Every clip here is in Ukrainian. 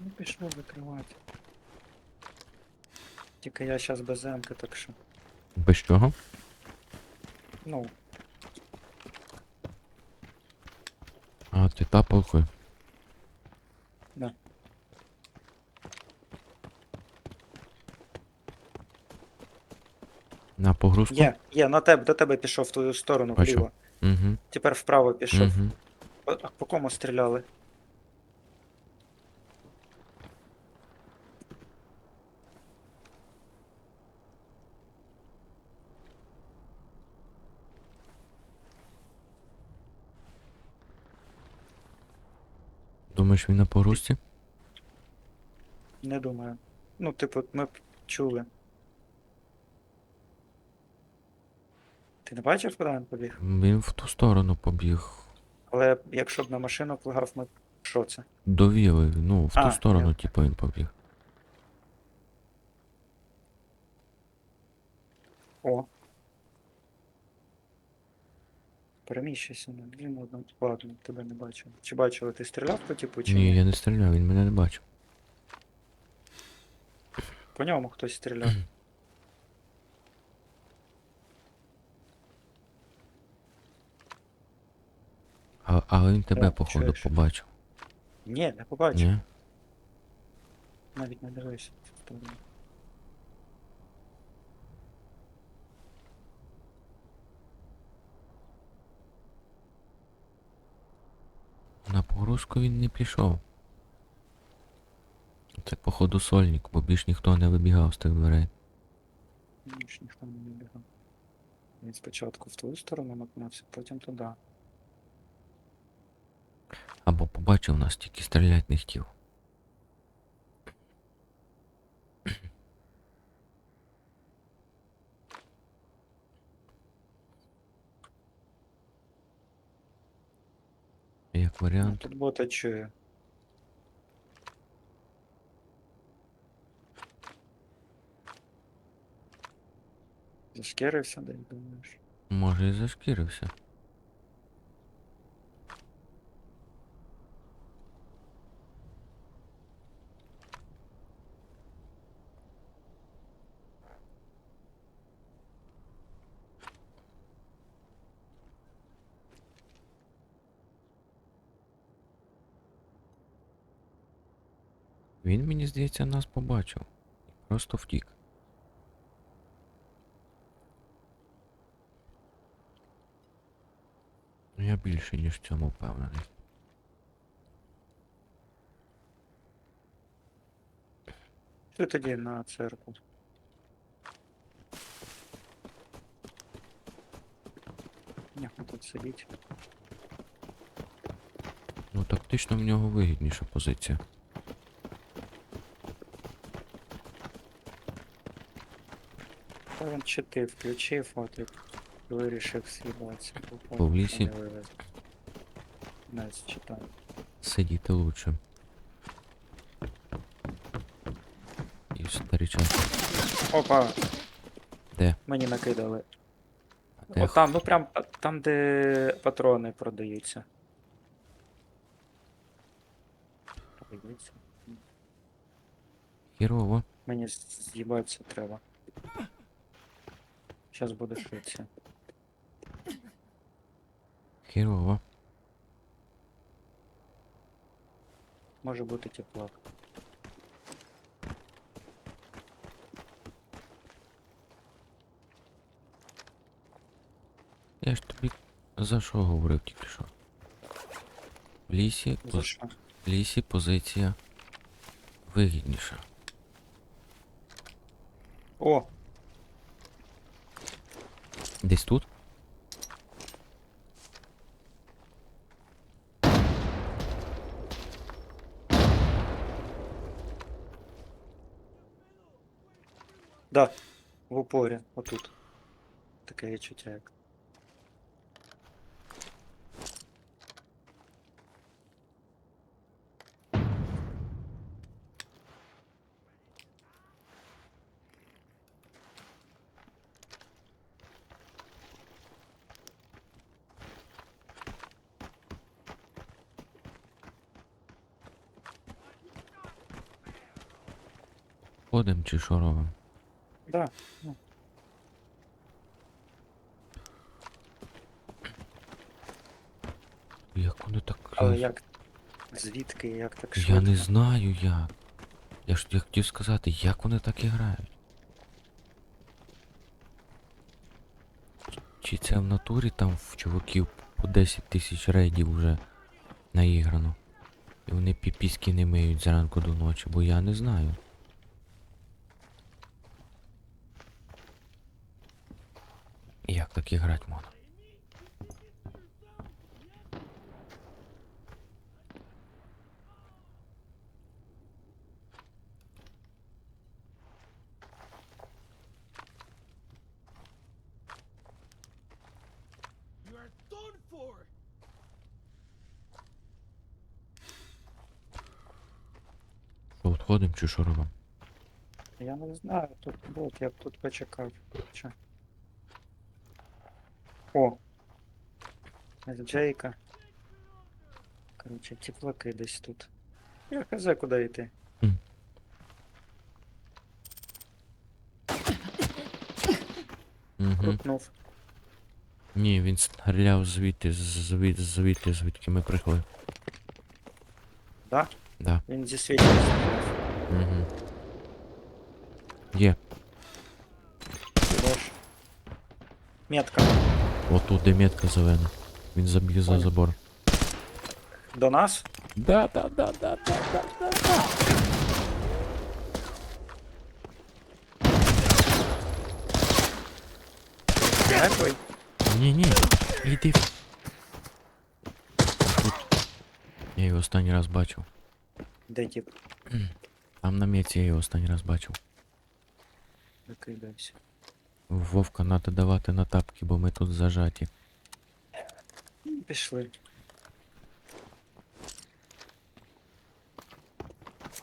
Ну пішло викривати. Тільки я зараз без земки, так що. Без чого? Ну, А, ти тапалкою. Да. На погрузку? є, є, на тебе, до тебе пішов в ту сторону, Бачу. вліво. Угу. Тепер вправо пішов. Угу. А по кому стріляли? Думаєш, він на погрузці? Не думаю. Ну, типу, ми б чули. Ти не бачив, куди він побіг? Він в ту сторону побіг. Але якщо б на машину плагав, ми б. Що це? До віли, ну, в ту сторону, я- типу, він побіг. О. Переміщайся на блін одному. Ладно, тебе не бачив. Чи бачили, ти стріляв по типу, чи Ні, я не стріляв, він мене не бачив. По ньому хтось стріляв. А, але він тебе, Так, походу, чуєш? побачив. Ні, не побачив. Ні? Навіть не дивився в сторону. На погрузку він не пішов. Це, походу, сольник, бо більш ніхто не вибігав з тих дверей. Більш ніхто не вибігав. Він спочатку в твою сторону наткнувся, потім туди. Або побачив нас, тільки стріляти не хотів. Як Ну, варіант, тут бота чую. Зашкірився, де думаєш? може і зашкірився. Він, мені здається, нас побачив. Просто втік. Ну, Я більше, ніж в цьому впевнений. Ти тоді на церкву. Няху тут сидіть. Ну, тактично в нього вигідніша позиція. Та він чи ти включив, от і вирішив с'їбатися. Бо в лісі? Не зчитаю. Сидіти лучше. І старичок. Опа! Де? Мені накидали. Де От там, ну прям там, де патрони продаються. Продаються. хірово? Мені з- з'їбатися треба. Зараз буде швидше. Хірово. Може бути теплак. Я ж тобі за що говорив тільки що? В лісі, За поз- що? в лісі позиція вигідніша. О! Десь тут? Да, в упорі, отут. Таке відчуття як. Ходим чи що робимо? Да. Як вони так. Але як. Звідки, як так Я не знаю як. Я ж я хотів сказати, як вони так і грають. Чи це в натурі там в чуваків по 10 тисяч рейдів вже наіграно. І вони піпіськи не миють зранку до ночі, бо я не знаю. Як так done for! Що, відходимо чи що робимо? Я не знаю, тут бот, я б тут почекав. Чи... О! З Джейка. Короче, теплаки десь тут. Я хз куди йти. Угу. Крутнув. Ні, він стріляв звідти, звідти, звідти, звідки ми прийшли. Да? Да. Він зі стріляв. Угу. Є. Лож. Метка. Отут де метка зелена. Він забіг за Понял. забор. До нас? Да, да, да, да, да, да, да, да. Мертвий? Ні, ні, іди. в- Тут. Я його останній раз бачив. Де тип? Там на меці я його останній раз бачив. Викидався. Вовка надо давати на тапки, бо ми тут зажаті. Пішли.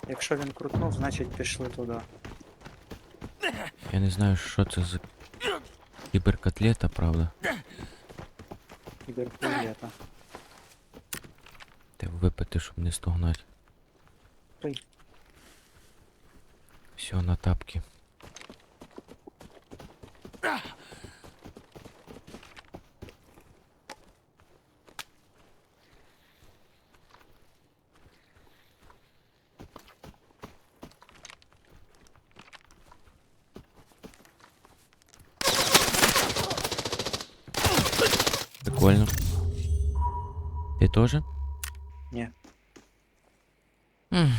Якщо він крутнув, значить пішли туди. Я не знаю, що це за кіберкотлета, правда. Кіберпулета. Те випити, щоб не стогнати. Все, на тапки. Прикольно. Теж? Ні. М.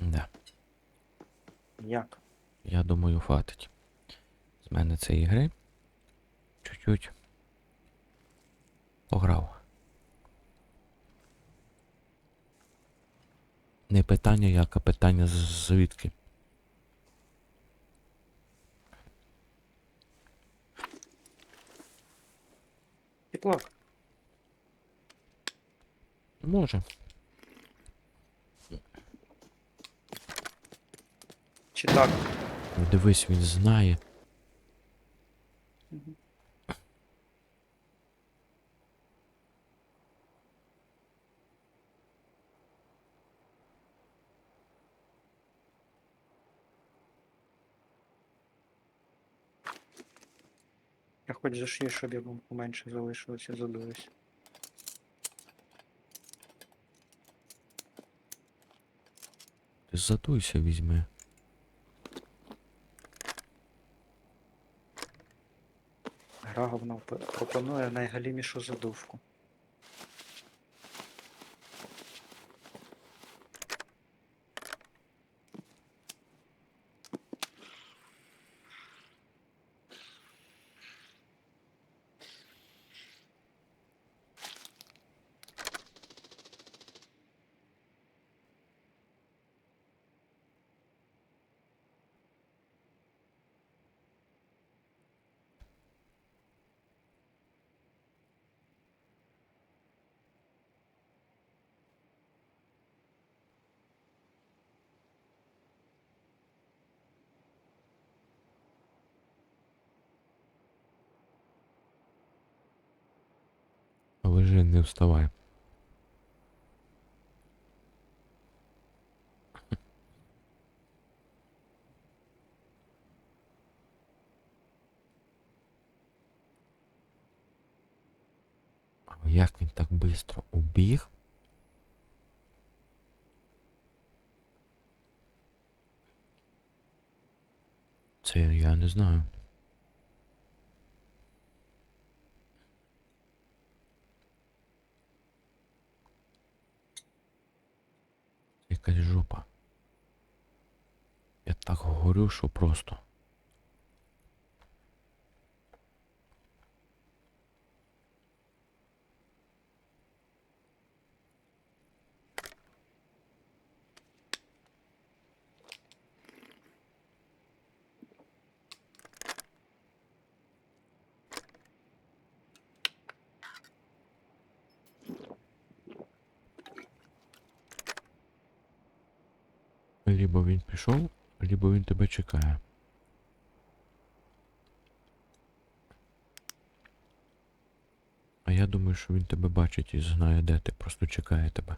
Да. Як? Я думаю, хватить. З мене цієї гри. Чуть-чуть. Пограв. Не питання як, а питання звідки. Теплак. Може. Чи так? Дивись, він знає. Мгм. Я хоч зашию, щоб я поменше залишилося, задуюсь. Ти задуйся візьми. Гра говно пропонує найгалімішу задувку. лежи, не вставай. Як він так швидко убіг? Це я не знаю. Якась жопа. Я так горю, що просто. Либо він пішов, либо він тебе чекає. А я думаю, що він тебе бачить і знає, де ти, просто чекає тебе.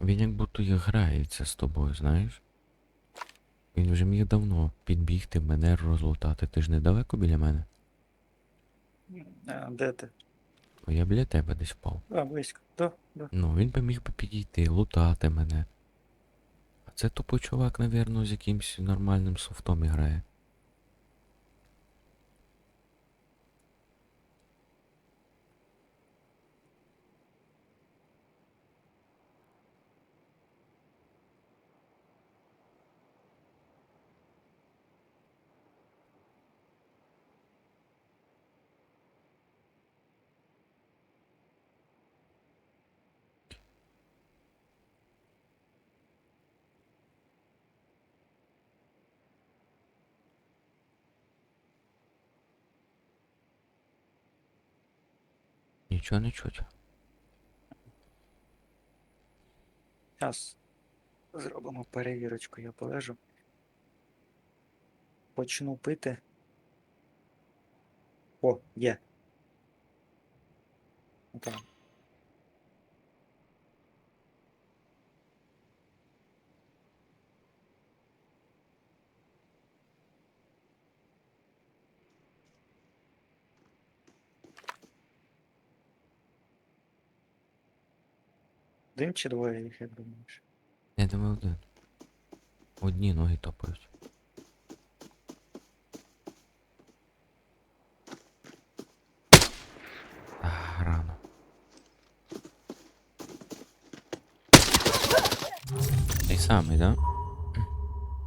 Він як будто і грається з тобою, знаєш? Він вже міг давно підбігти, мене розлутати. Ти ж недалеко біля мене? А, де ти? Бо я біля тебе десь впав. А, близько. Да, да. Ну, він би міг би підійти, лутати мене. А це тупо чувак, навірно, з якимсь нормальним софтом грає. Нічого не чуть. Зараз зробимо перевірочку, я полежу. Почну пити. О, є. Отак. Один чи двоє їх, як думаєш? Я думаю один. Одні ноги топають. А, рано. Той самий, да?